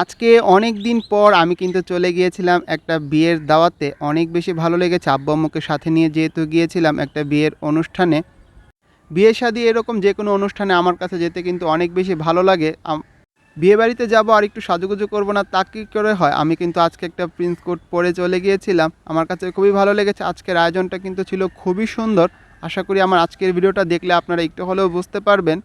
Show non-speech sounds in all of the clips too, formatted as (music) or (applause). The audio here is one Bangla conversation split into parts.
আজকে অনেক দিন পর আমি কিন্তু চলে গিয়েছিলাম একটা বিয়ের দাওয়াতে। অনেক বেশি ভালো লেগেছে আব্বু আম্মুকে সাথে নিয়ে যেহেতু গিয়েছিলাম একটা বিয়ের অনুষ্ঠানে। বিয়ে শাদি এরকম যে কোনো অনুষ্ঠানে আমার কাছে যেতে কিন্তু অনেক বেশি ভালো লাগে। বিয়ে বাড়িতে যাব আর একটু সাজুগুজু করব না তা কী করে হয়? আমি কিন্তু আজকে একটা প্রিন্স কোট পরে চলে গিয়েছিলাম। আমার কাছে খুবই ভালো লেগেছে। আজকের আয়োজনটা কিন্তু ছিল খুবই সুন্দর। আশা করি আমার আজকের ভিডিওটা দেখলে আপনারা একটু হলেও বুঝতে পারবেন।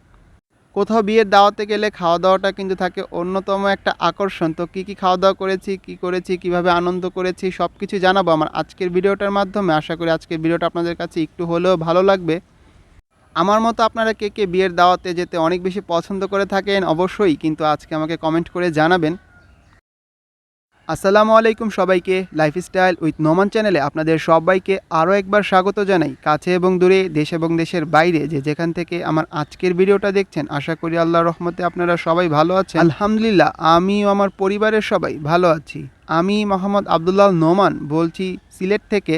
কোথাও বিয়ের দাওয়াতে গেলে খাওয়া দাওয়াটা কিন্তু থাকে অন্যতম একটা আকর্ষণ। তো কী কী খাওয়া দাওয়া করেছি, কি করেছি, কীভাবে আনন্দ করেছি সব কিছু জানাব আমার আজকের ভিডিওটার মাধ্যমে। আশা করি আজকের ভিডিওটা আপনাদের কাছে একটু হলেও ভালো লাগবে। আমার মতো আপনারা কে কে বিয়ের দাওয়াতে যেতে অনেক বেশি পছন্দ করে থাকেন অবশ্যই কিন্তু আজকে আমাকে কমেন্ট করে জানাবেন। আসসালামু আলাইকুম সবাইকে লাইফস্টাইল উইথ নোমান চ্যানেলে আপনাদের সবাইকে আরও একবার স্বাগত জানাই। কাছে এবং দূরে, দেশ এবং দেশের বাইরে যে যেখান থেকে আমার আজকের ভিডিওটা দেখছেন, আশা করি আল্লাহ রহমতে আপনারা সবাই ভালো আছেন। আলহামদুলিল্লাহ আমি ও আমার পরিবারের সবাই ভালো আছি। আমি মোহাম্মদ আবদুল্লাহ নোমান বলছি সিলেট থেকে।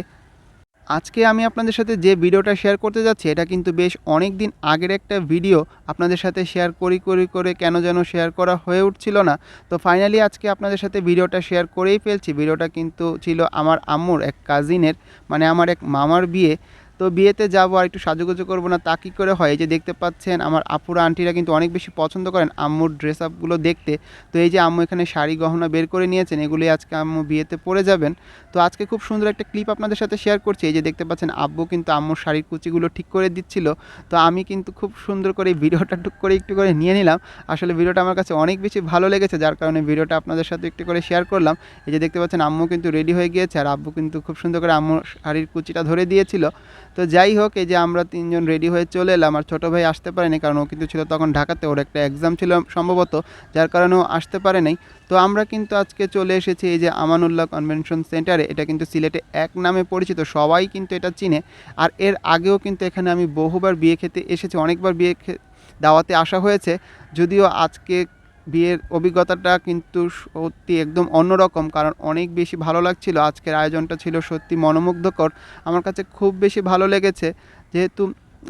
আজকে আমি আপনাদের সাথে যে ভিডিওটা শেয়ার করতে যাচ্ছি, এটা কিন্তু বেশ অনেক দিন আগের একটা ভিডিও আপনাদের সাথে শেয়ার করি করি, করে কেন যেন শেয়ার করা হয়ে উঠছিল না। তো ফাইনালি আজকে আপনাদের সাথে ভিডিওটা শেয়ার করেই ফেলছি। ভিডিওটা কিন্তু ছিল আমার আম্মুর এক কাজিনের মানে আমার এক মামার বিয়ে। তো বিয়েতে যাব আর একটু সাজুগুজু করব না, তা কী করে হয়? এই যে দেখতে পাচ্ছেন, আমার আপুরা আন্টিরা কিন্তু অনেক বেশি পছন্দ করেন আম্মুর ড্রেস আপগুলো দেখতে। তো এই যে আম্মু এখানে শাড়ি, গহনা বের করে নিয়েছেন এগুলি আজকে আম্মু বিয়েতে পরে যাবেন। তো আজকে খুব সুন্দর একটা ক্লিপ আপনাদের সাথে শেয়ার করছি। এই যে দেখতে পাচ্ছেন, আব্বু কিন্তু আম্মুর শাড়ির কুচিগুলো ঠিক করে দিচ্ছিল। তো আমি কিন্তু খুব সুন্দর করে ভিডিওটা টুক করে একটু করে নিয়ে নিলাম। আসলে ভিডিওটা আমার কাছে অনেক বেশি ভালো লেগেছে, যার কারণে ভিডিওটা আপনাদের সাথে একটু করে শেয়ার করলাম। এই যে দেখতে পাচ্ছেন, আম্মু কিন্তু রেডি হয়ে গিয়েছে, আর আব্বু কিন্তু খুব সুন্দর করে আম্মুর শাড়ির কুচিটা ধরে দিয়েছিল। তো যাই হোক, এই যে আমরা তিনজন রেডি হয়ে চলে এলাম, আর ছোটো ভাই আসতে পারেনি কারণ ও কিন্তু ছিল তখন ঢাকাতে, ওর একটা এক্সাম ছিল সম্ভবত, যার কারণে ও আসতে পারে নাই। তো আমরা কিন্তু আজকে চলে এসেছি এই যে আমানুল্লাহ কনভেনশন সেন্টারে এটা কিন্তু সিলেটে এক নামে পরিচিত, সবাই কিন্তু এটা চিনে। আর এর আগেও কিন্তু এখানে আমি বহুবার বিয়ে খেতে এসেছি, অনেকবার বিয়ে দাওয়াতে আসা হয়েছে, যদিও আজকে বিয়ের অভিজ্ঞতাটা কিন্তু সত্যি একদম অন্যরকম, কারণ অনেক বেশি ভালো লাগছিল। আজকের আয়োজনটা ছিল সত্যি মনোমুগ্ধকর। আমার কাছে খুব বেশি ভালো লেগেছে, যেহেতু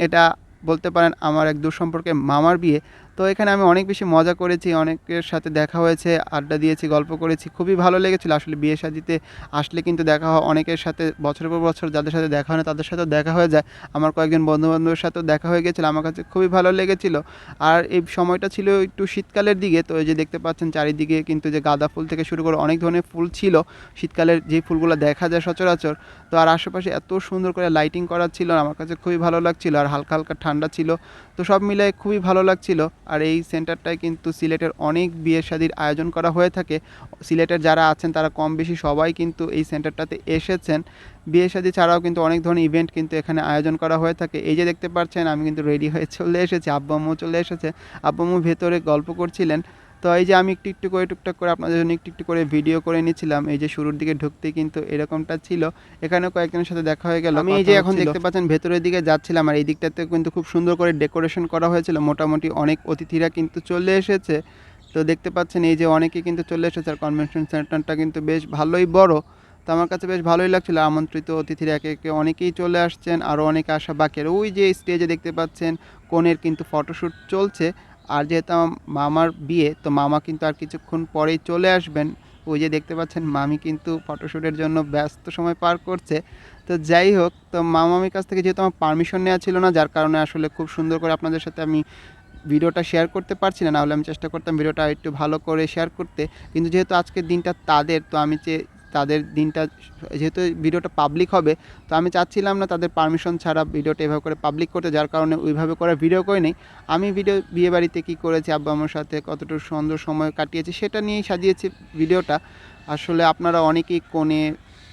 এটা বলতে পারেন আমার এক সম্পর্কে মামার বিয়ে। তো এখানে আমি অনেক বেশি মজা করেছি, অনেকের সাথে দেখা হয়েছে, আড্ডা দিয়েছি, গল্প করেছি, খুবই ভালো লেগেছিলো। আসলে বিয়ে শাদিতে আসলে কিন্তু দেখা হয়, অনেকের সাথে বছরের পর বছর যাদের সাথে দেখা হয় না, তাদের সাথেও দেখা হয়ে যায়। আমার কয়েকজন বন্ধুবান্ধবের সাথেও দেখা হয়ে গেছিল, আমার কাছে খুবই ভালো লেগেছিল। আর এই সময়টা ছিল একটু শীতকালের দিকে, তো এই যে দেখতে পাচ্ছেন চারিদিকে কিন্তু যে গাঁদা ফুল থেকে শুরু করে অনেক ধরনের ফুল ছিল। শীতকালের যে ফুলগুলো দেখা যায় সচরাচর, তো আর আশেপাশে এত সুন্দর করে লাইটিং করা ছিল আমার কাছে খুবই ভালো লাগছিল। আর হালকা হালকা ঠান্ডা ছিল তো সব মিলে খুবই ভালো লাগছিল। আর এই সেন্টারটায় কিন্তু সিলেটের অনেক বিয়ে শাদির আয়োজন করা হয়ে থাকে। সিলেটের যারা আছেন, তারা কম বেশি সবাই কিন্তু এই সেন্টারটাতে এসেছেন। বিয়ে শাদি ছাড়াও কিন্তু অনেক ধরনের ইভেন্ট কিন্তু এখানে আয়োজন করা হয়ে থাকে। এই যে দেখতে পাচ্ছেন, আমি কিন্তু রেডি হয়ে চলে এসেছি আব্বাম্মু চলে এসেছে। আব্বাম্মু ভেতরে গল্প করছিলেন। তো এই যে আমি একটু একটু করে টুকটাক করে আপনাদের জন্য একটু একটু করে ভিডিও করে নিয়েছিলাম এই যে শুরুর দিকে ঢুকতে কিন্তু এরকমটা ছিল। এখানে কয়েকজনের সাথে দেখা হয়ে গেল। আমি এই যে এখন দেখতে পাচ্ছেন ভেতরের দিকে যাচ্ছিলাম আর এই দিকটাতে কিন্তু খুব সুন্দর করে ডেকোরেশন করা হয়েছিল। মোটামুটি অনেক অতিথিরা কিন্তু চলে এসেছে। তো দেখতে পাচ্ছেন এই যে অনেকে কিন্তু চলে এসেছে আর কনভেনশন সেন্টারটা কিন্তু বেশ ভালোই বড়। তো আমার কাছে বেশ ভালোই লাগছিল। আমন্ত্রিত অতিথিরা একে একে অনেকেই চলে আসছেন। আরও অনেকে আসা বাকি। আর ওই যে স্টেজে দেখতে পাচ্ছেন কনের কিন্তু ফটোশ্যুট চলছে। আর যেহেতু মামার বিয়ে, তো মামা কিন্তু আর কিছুক্ষণ পরেই চলে আসবেন। ওই যে দেখতে পাচ্ছেন, মামি কিন্তু ফটোশ্যুটের জন্য ব্যস্ত সময় পার করছে। তো যাই হোক, তো মামামির কাছ থেকে যেহেতু আমার পারমিশন নেওয়া ছিল না, যার কারণে আসলে খুব সুন্দর করে আপনাদের সাথে আমি ভিডিওটা শেয়ার করতে পারছি না। নাহলে আমি চেষ্টা করতাম ভিডিওটা একটু ভালো করে শেয়ার করতে। কিন্তু যেহেতু আজকের দিনটা তাদের, তো আমি তাদের দিনটা, যেহেতু ভিডিওটা পাবলিক হবে, তো আমি চাচ্ছিলাম না তাদের পারমিশন ছাড়া ভিডিওটা এভাবে করে পাবলিক করতে, যার কারণে ওইভাবে করে ভিডিও করে নেই। আমি ভিডিও বিয়েবাড়িতে কী করেছি, আব্বা আমার সাথে কতটুকু সুন্দর সময় কাটিয়েছি, সেটা নিয়েই সাজিয়েছি ভিডিওটা। আসলে আপনারা অনেকেই কোণে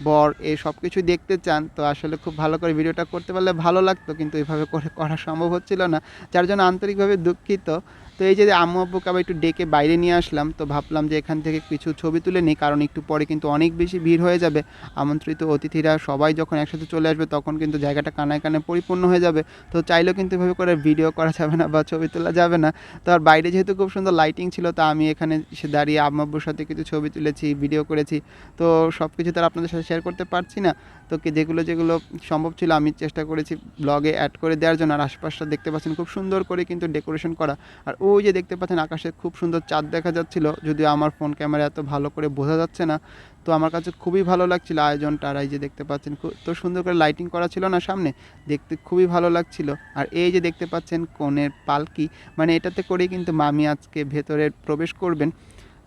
বর এই সব কিছু দেখতে চান, তো আসলে খুব ভালো করে ভিডিওটা করতে পারলে ভালো লাগতো, কিন্তু এইভাবে করে করা সম্ভব হচ্ছিল না, যার জন্য আন্তরিকভাবে দুঃখিত। তো এই যে আম্মু আব্বুকে আবার একটু ডেকে বাইরে নিয়ে আসলাম, তো ভাবলাম যে এখান থেকে কিছু ছবি তুলে নিই, কারণ একটু পরে কিন্তু অনেক বেশি ভিড় হয়ে যাবে। আমন্ত্রিত অতিথিরা সবাই যখন একসাথে চলে আসবে তখন কিন্তু জায়গাটা কানায় কানে পরিপূর্ণ হয়ে যাবে। তো চাইলেও কিন্তু এভাবে করে ভিডিও করা যাবে না বা ছবি তোলা যাবে না। তো আর বাইরে যেহেতু খুব সুন্দর লাইটিং ছিল, তা আমি এখানে এসে দাঁড়িয়ে আম্মু আব্বুর সাথে কিছু ছবি তুলেছি ভিডিও করেছি। তো সব কিছু তো আপনাদের সাথে শেয়ার করতে পারছি না। তো যেগুলো যেগুলো সম্ভব ছিল আমি চেষ্টা করেছি ব্লগে অ্যাড করে দেওয়ার জন্য। আর আশপাশটা দেখতে পাচ্ছেন খুব সুন্দর করে কিন্তু ডেকোরেশন করা। আর ওই যে দেখতে পাচ্ছেন আকাশে খুব সুন্দর চাঁদ দেখা যাচ্ছিল। যদিও আমার ফোন ক্যামেরা এত ভালো করে বোঝা যাচ্ছে না। তো আমার কাছে খুবই ভালো লাগছিল আয়োজনটা। আর এই যে দেখতে পাচ্ছেন খুব, তো সুন্দর করে লাইটিং করা ছিল না সামনে? দেখতে খুবই ভালো লাগছিল। আর এই যে দেখতে পাচ্ছেন কনের পালকি মানে এটাতে করেই কিন্তু মামি আজকে ভেতরে প্রবেশ করবেন।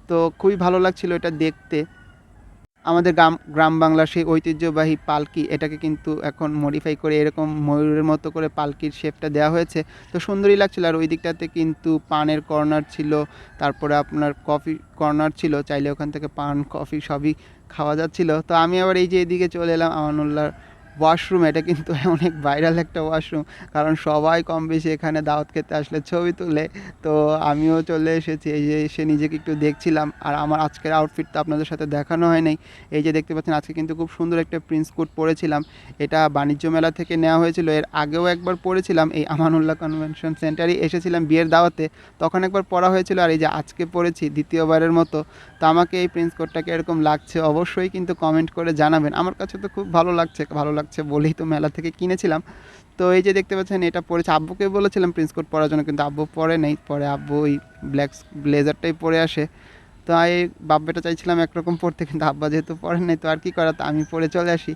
তো খুবই ভালো লাগছিল এটা দেখতে। আমাদের গ্রাম গ্রাম বাংলার সেই ঐতিহ্যবাহী পালকি, এটাকে কিন্তু এখন মডিফাই করে এরকম ময়ূরের মতো করে পালকির শেপটা দেওয়া হয়েছে। তো সুন্দরই লাগছিল, আর ওই দিকটাতে কিন্তু পানের কর্নার ছিল, তারপরে আপনার কফি কর্নার ছিল, চাইলে ওখান থেকে পান কফি সবই খাওয়া যাচ্ছিল। তো আমি আবার এই যে এদিকে চলে এলাম, আমানুল্লাহর ওয়াশরুম এটা কিন্তু (laughs) অনেক ভাইরাল একটা ওয়াশরুম কারণ সবাই কম বেশি এখানে দাওয়াত খেতে আসলে ছবি তুলে। তো আমিও চলে এসেছি, এই যে এসে নিজেকে একটু দেখছিলাম, আর আমার আজকের আউটফিট তো আপনাদের সাথে দেখানো হয় নাই। এই যে দেখতে পাচ্ছেন, আজকে কিন্তু খুব সুন্দর একটা প্রিন্স কোট পরেছিলাম। এটা বাণিজ্য মেলা থেকে নেওয়া হয়েছিল, এর আগেও একবার পরেছিলাম, এই আমানুল্লাহ কনভেনশন সেন্টারে এসেছিলাম বিয়ের দাওয়াতে। তখন একবার পরা হয়েছিল, আর এই যে আজকে পরেছি, দ্বিতীয়বারের মতো। তো আমাকে এই প্রিন্স কোটটাকে এরকম লাগছে, অবশ্যই কিন্তু কমেন্ট করে জানাবেন। আমার কাছে তো খুব ভালো লাগছে, ভালো লাগছে বলেই তো মেলা থেকে কিনেছিলাম। তো এই যে দেখতে পাচ্ছেন, এটা পরেছে। আব্বুকে বলেছিলাম প্রিন্স কোট পরার জন্য, কিন্তু আব্বু পরে নেই। পরে আব্বু ওই ব্ল্যাক ব্লেজারটাই পরে আসে। তো এই বাব্বাটা চাইছিলাম একরকম পড়তে কিন্তু আব্বা যেহেতু পড়েন নাই, তো আর কি করা তো আমি পরে চলে আসি।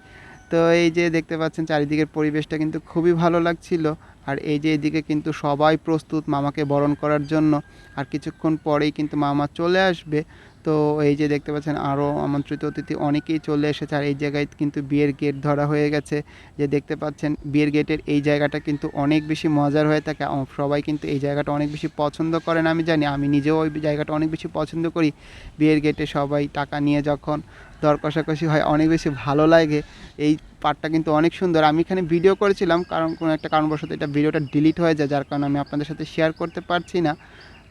তো এই যে দেখতে পাচ্ছেন, চারিদিকের পরিবেশটা কিন্তু খুবই ভালো লাগছিল। আর এই যে এদিকে কিন্তু সবাই প্রস্তুত মামাকে বরণ করার জন্য। আর কিছুক্ষণ পরেই কিন্তু মামা চলে আসবে। তো এই যে দেখতে পাচ্ছেন আরও আমন্ত্রিত অতিথি অনেকেই চলে এসেছে। আর এই জায়গায় কিন্তু বিয়ের গেট ধরা হয়ে গেছে। যে দেখতে পাচ্ছেন, বিয়ের গেটের এই জায়গাটা কিন্তু অনেক বেশি মজার হয়ে থাকে। সবাই কিন্তু এই জায়গাটা অনেক বেশি পছন্দ করেন, আমি জানি। আমি নিজেও ওই জায়গাটা অনেক বেশি পছন্দ করি। বিয়ের গেটে সবাই টাকা নিয়ে যখন দর কষাকষি হয়, অনেক বেশি ভালো লাগে। এই পার্টটা কিন্তু অনেক সুন্দর। আমি এখানে ভিডিও করেছিলাম, কারণ কোনো একটা কারণবশত এটা ভিডিওটা ডিলিট হয়ে যায়, যার কারণে আমি আপনাদের সাথে শেয়ার করতে পারছি না।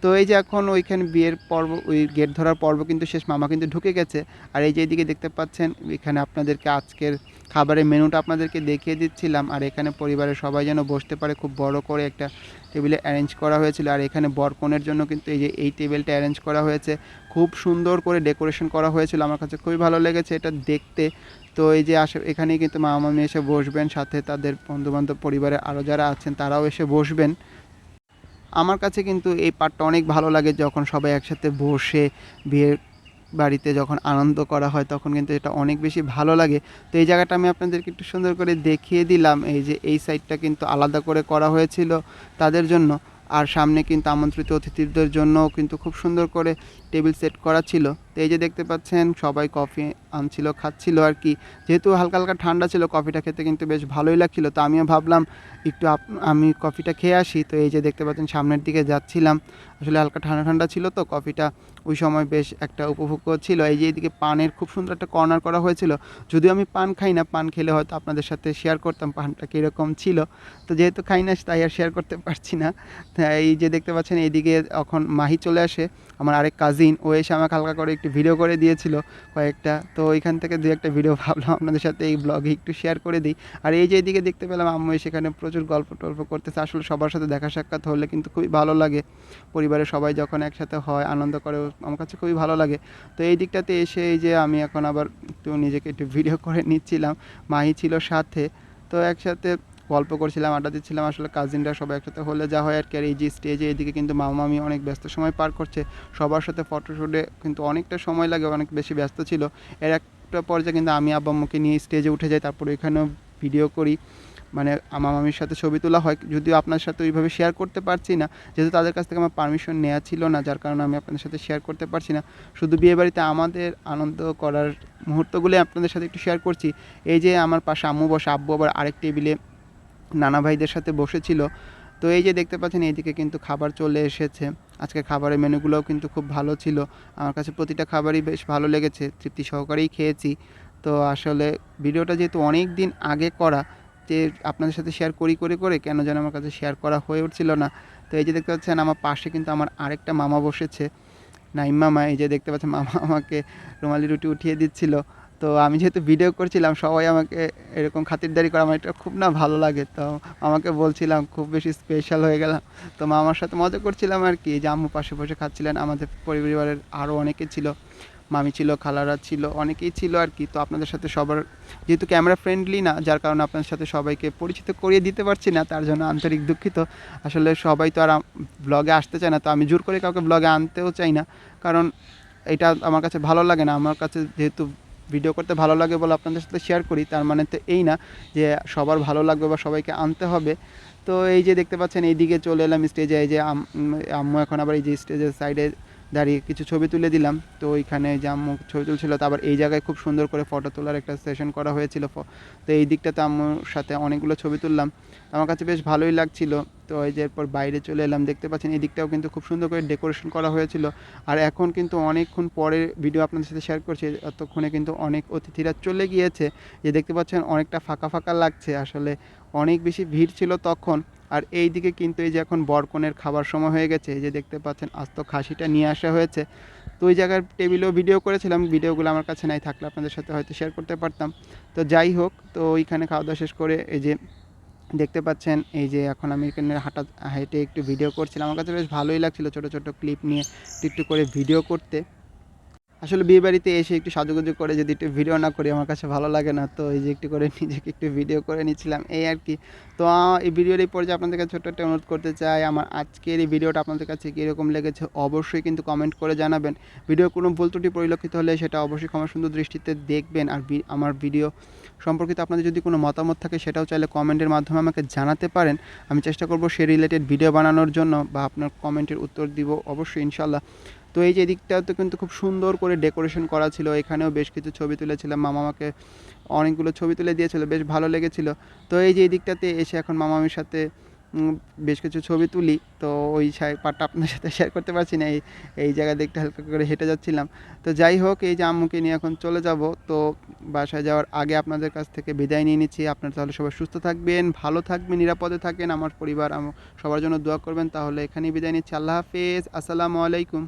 তো এই যে এখন ওইখানে বিয়ের পর্ব, ওই গেট ধরার পর্ব কিন্তু শেষ, মামা কিন্তু ঢুকে গেছে। আর এই যে এদিকে দেখতে পাচ্ছেন, এখানে আপনাদেরকে আজকের খাবারের মেনুটা আপনাদেরকে দেখিয়ে দিচ্ছিলাম। আর এখানে পরিবারের সবাই যেন বসতে পারে, খুব বড় করে একটা টেবিলে অ্যারেঞ্জ করা হয়েছিল। আর এখানে বরকনের জন্য কিন্তু এই যে এই টেবিলটা অ্যারেঞ্জ করা হয়েছে। খুব সুন্দর করে ডেকোরেশন করা হয়েছিল, আমার কাছে খুবই ভালো লেগেছে এটা দেখতে। তো এই যে আসে, এখানেই কিন্তু মামা মামি এসে বসবেন, সাথে তাদের বন্ধুবান্ধব পরিবারের আরও যারা আছেন, তারাও এসে বসবেন। আমার কাছে কিন্তু এই পার্টটা অনেক ভালো লাগে যখন সবাই একসাথে বসে বিয়ের বাড়িতে যখন আনন্দ করা হয় তখন কিন্তু এটা অনেক বেশি ভালো লাগে। তো এই জায়গাটা আমি আপনাদেরকে একটু সুন্দর করে দেখিয়ে দিলাম। এই যে এই সাইডটা কিন্তু আলাদা করে করা হয়েছিল তাদের জন্য। আর সামনে কিন্তু আমন্ত্রিত অতিথিদের জন্য কিন্তু খুব সুন্দর করে টেবিল সেট করা ছিল। তো এই যে দেখতে পাচ্ছেন, সবাই কফি আনছিল, খাচ্ছিল আর কি। যেহেতু হালকা হালকা ঠান্ডা ছিল, কফিটা খেতে কিন্তু বেশ ভালোই লাগছিল। তো আমিও ভাবলাম, একটু আমি কফিটা খেয়ে আসি। তো এই যে দেখতে পাচ্ছেন, সামনের দিকে যাচ্ছিলাম। আসলে হালকা ঠান্ডা ঠান্ডা ছিল তো, কফিটা ওই সময় বেশ একটা উপভোগ্য ছিল। এই যে এইদিকে পানের খুব সুন্দর একটা কর্নার করা হয়েছিল। যদিও আমি পান খাই না, পান খেলে হয়তো আপনাদের সাথে শেয়ার করতাম পানটা কীরকম ছিল। তো যেহেতু খাই না, তাই আর শেয়ার করতে পারছি না। এই যে দেখতে পাচ্ছেন, এইদিকে এখন মাহি চলে আসে। আমার আরেক কাজিন ও এসে আমাকে হালকা করে একটু ভিডিও করে দিয়েছিল কয়েকটা। তো ওইখান থেকে দু একটা ভিডিও ভাবলাম আপনাদের সাথে এই ব্লগে একটু শেয়ার করে দিই। আর এই যে এইদিকে দেখতে পেলাম আম্মু সেখানে প্রচুর গল্প টল্প করতেছে। আসলে সবার সাথে দেখা সাক্ষাৎ হলে কিন্তু খুবই ভালো লাগে। পরিবারের সবাই যখন একসাথে হয়, আনন্দ করে আমার কাছে খুবই ভালো লাগে। তো এই দিকটাতে এসে এই যে আমি এখন আবার একটু নিজেকে একটু ভিডিও করে নিচ্ছিলাম। মাহি ছিল সাথে। তো একসাথে গল্প করছিলাম, আড্ডা দিচ্ছিলাম। আসলে কাজিনরা সবাই একসাথে হলে যা হয় আর কি। আর এই যে স্টেজে এদিকে কিন্তু মামা মামি অনেক ব্যস্ত সময় পার করছে। সবার সাথে ফটোশ্যুটে কিন্তু অনেকটা সময় লাগে, অনেক বেশি ব্যস্ত ছিল। এর একটা পর্যায়ে কিন্তু আমি আব্বা আম্মুকে নিয়ে স্টেজে উঠে যাই, তারপরে এখানেও ভিডিও করি। মানে আমার মামির সাথে ছবি তোলা হয়। যদিও আপনার সাথে ওইভাবে শেয়ার করতে পারছি না। যেহেতু তাদের কাছ থেকে আমার পারমিশন নেওয়া ছিল না, যার কারণে আমি আপনাদের সাথে শেয়ার করতে পারছি না। শুধু বিয়েবাড়িতে আমাদের আনন্দ করার মুহূর্তগুলো আপনাদের সাথে একটু শেয়ার করছি। এই যে আমার পাশে আম্মু বসে, আব্বু আবার আরেক টেবিলে নানা ভাইদের সাথে বসেছিল। তো এই যে দেখতে পাচ্ছেন, এইদিকে কিন্তু খাবার চলে এসেছে। আজকে খাবারের মেনুগুলোও কিন্তু খুব ভালো ছিল। আমার কাছে প্রতিটা খাবারই বেশ ভালো লেগেছে। তৃপ্তি সহকারেই খেয়েছি। তো আসলে ভিডিওটা যেহেতু অনেক দিন আগে করা যে আপনাদের সাথে শেয়ার করি, করে করে কেন যেন আমার কাছে শেয়ার করা হয়ে উঠছিল না। তো এই যে দেখতে পাচ্ছেন, আমার পাশে কিন্তু আমার আরেকটা মামা বসেছে। নাইম মামা এই যে দেখতে পাচ্ছেন, মামা আমাকে রুমালি রুটি উঠিয়ে দিচ্ছিল। তো আমি যেহেতু ভিডিও করছিলাম, সবাই আমাকে এরকম খাতিরদারি করে আমার এটা খুব না ভালো লাগে। তো আমাকে বলছিলাম, খুব বেশি স্পেশাল হয়ে গেলাম। তো মামার সাথে মজা করছিলাম আর কি। যে আম্মু পাশে বসে খাচ্ছিলেন, আমাদের পরিবারের আরও অনেকে ছিল, মামি ছিল, খালারা ছিল, অনেকেই ছিল আর কি। তো আপনাদের সাথে সবার, যেহেতু ক্যামেরা ফ্রেন্ডলি না, যার কারণে আপনাদের সাথে সবাইকে পরিচিত করিয়ে দিতে পারছি না, তার জন্য আন্তরিক দুঃখিত। আসলে সবাই তো আর ব্লগে আসতে চায় না, তো আমি জোর করে কাউকে ব্লগে আনতেও চাই না। কারণ এটা আমার কাছে ভালো লাগে না। আমার কাছে যেহেতু ভিডিও করতে ভালো লাগে বলে আপনাদের সাথে শেয়ার করি, তার মানে তো এই না যে সবার ভালো লাগবে বা সবাইকে আনতে হবে। তো এই যে দেখতে পাচ্ছেন, এইদিকে চলে এলাম স্টেজে এই যে আম্মু এখন আবার এই যে স্টেজের সাইডে দাঁড়িয়ে কিছু ছবি তুলে দিলাম। তো ওইখানে যে আম্মু ছবি তুলছিল আবার এই জায়গায় খুব সুন্দর করে ফটো তোলার একটা সেশন করা হয়েছিল তো এই দিকটাতে আম্মুর সাথে অনেকগুলো ছবি তুললাম। আমার কাছে বেশ ভালোই লাগছিল। তো এই যে এরপর বাইরে চলে এলাম, দেখতে পাচ্ছেন এই দিকটাও কিন্তু খুব সুন্দর করে ডেকোরেশন করা হয়েছিল। আর এখন কিন্তু অনেকক্ষণ পরে ভিডিও আপনাদের সাথে শেয়ার করছি, এতক্ষণে কিন্তু অনেক অতিথিরা চলে গিয়েছে। যে দেখতে পাচ্ছেন অনেকটা ফাঁকা ফাঁকা লাগছে। আসলে অনেক বেশি ভিড় ছিল তখন। আর এই দিকে কিন্তু এই যে এখন বরকনের খাবার সময় হয়ে গেছে, এই যে দেখতে পাচ্ছেন আস্ত খাসিটা নিয়ে আসা হয়েছে। তো ওই জায়গার টেবিলেও ভিডিও করেছিলাম ভিডিওগুলো আমার কাছে নাই, থাকলে আপনাদের সাথে হয়তো শেয়ার করতে পারতাম। তো যাই হোক, তো ওইখানে খাওয়া দাওয়া শেষ করে এই যে দেখতে পাচ্ছেন, এই যে এখন আমি এখানে হাঁটা, হেঁটে একটু ভিডিও করছিলাম। আমার কাছে বেশ ভালোই লাগছিল ছোটো ছোটো ক্লিপ নিয়ে, একটু করে ভিডিও করতে। আসলে বিয়ে বাড়িতে এসে একটু সাজুগুজু করে যদি একটু ভিডিও না করি, আমার কাছে ভালো লাগে না। তো এই যে একটু করে (laughs) নিজেকে একটু ভিডিও করে নিচ্ছিলাম, এই আর কি। তো এই ভিডিওর এই পর্যায়ে আপনাদের কাছে ছোট্ট একটা অনুরোধ করতে চাই, আমার আজকের এই ভিডিওটা আপনাদের কাছে কীরকম লেগেছে অবশ্যই কিন্তু কমেন্ট করে জানাবেন। ভিডিও কোনো ভুল ত্রুটি পরিলক্ষিত হলে সেটা অবশ্যই ক্ষমা সুন্দর দৃষ্টিতে দেখবেন। আর আমার ভিডিও সম্পর্কিত আপনাদের যদি কোনো মতামত থাকে, সেটাও চাইলে কমেন্টের মাধ্যমে আমাকে জানাতে পারেন। আমি চেষ্টা করব সে রিলেটেড ভিডিও বানানোর জন্য বা আপনার কমেন্টের উত্তর দিব অবশ্যই ইনশাল্লাহ তো এই যে এদিকটাতে কিন্তু খুব সুন্দর করে ডেকোরেশন করা ছিল। এখানেও বেশ কিছু ছবি তুলেছিলাম। মামা আমাকে অনেকগুলো ছবি তুলে দিয়েছিল, বেশ ভালো লেগেছিল। তো এই যে এই দিকটাতে এসে এখন মামামির সাথে বেশ কিছু ছবি তুলি। তো ওই পার্টটা আপনার সাথে শেয়ার করতে পারছি না। এই এই জায়গা দিকটা হালকা করে হেঁটে যাচ্ছিলাম। তো যাই হোক, এই যে আম্মুকে নিয়ে এখন চলে যাব। তো বাসায় যাওয়ার আগে আপনাদের কাছ থেকে বিদায় নিয়ে নিচ্ছি। আপনারা তাহলে সবাই সুস্থ থাকবেন, ভালো থাকবেন, নিরাপদে থাকেন। আমার পরিবার সবার জন্য দোয়া করবেন। তাহলে এখানেই বিদায় নিচ্ছি। আল্লাহ হাফেজ। আসসালামু আলাইকুম।